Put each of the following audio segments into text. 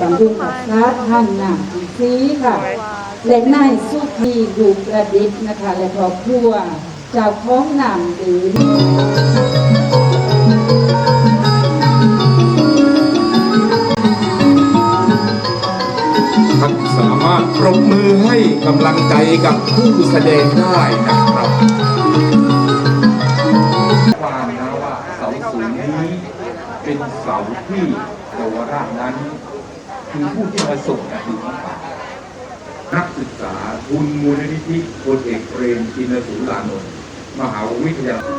บำรุงรักษาท่านหนังซีค่ะ และนายสุพีดูประดิษฐ์นะคะ และครอบครัวเจ้าของหนังหรือท่านสามารถปรบมือให้กำลังใจกับผู้แสดงได้นะครับความนะว่าเสาสูงนี้เป็นเสาที่เยาวราชนั้น คือผู้ที่มาส่งนะคือพระป่านักศึกษาทุนมูลนิธิพลเอกเปรมจินสูรานนท์มหาวิทยาลัย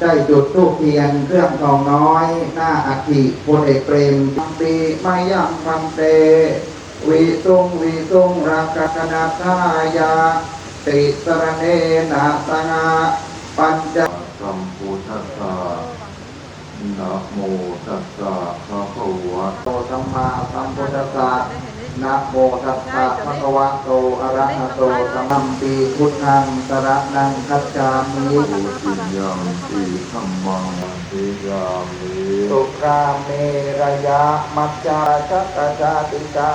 ได้จุดทูปเทียนเครื่องทองน้อย หน้าอัฐิพลเอกเปรมทำปีไม่ยังทำเตวิตุงวิตุงรักกนาทายาติสรเนนะสงาปัญจสัมพุทธัสสะนะโมตัสสะภะคะวะโตสัมมาสัมพุทธัสสะ นะโมตัสสะภะคะวะโตอะระหะโตสัมมาปีพุทธังสระนังคัจฉามิโอติยังติธัมมังติยามิสุราเมระยะมัจจาจักจาติกา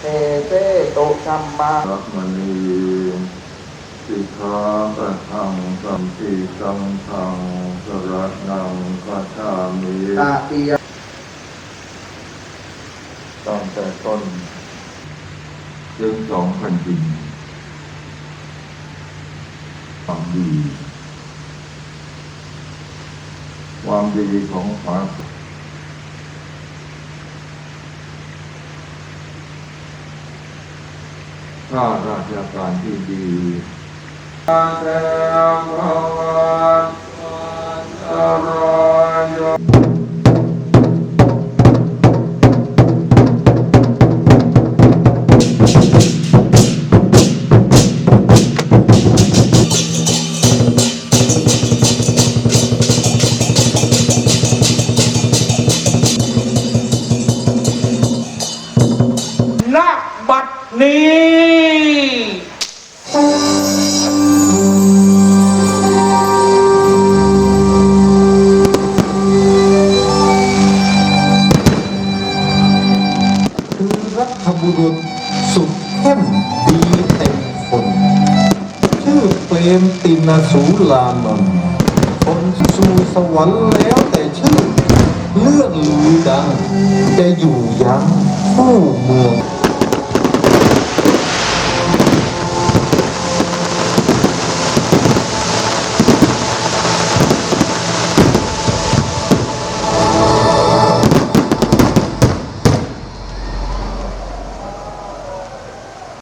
เทเสตุธรรมารักมณีสิกขาปะทังสัมปิสังทังสระนังคัจฉามิตาติย ตั้งแต่ต้นจึงสองแผ่นดินความดี ความดีของพระข้าราชการที่ดีอาเทมภวันตราย นี้คือรัฐบุรุษสุดเข้มดีเต็มคน ชื่อเปรมตินสูลานนท์คนสู่สวรรค์แล้วแต่ชื่อ เลื่อนลือดังจะอยู่ยังผู้เมือง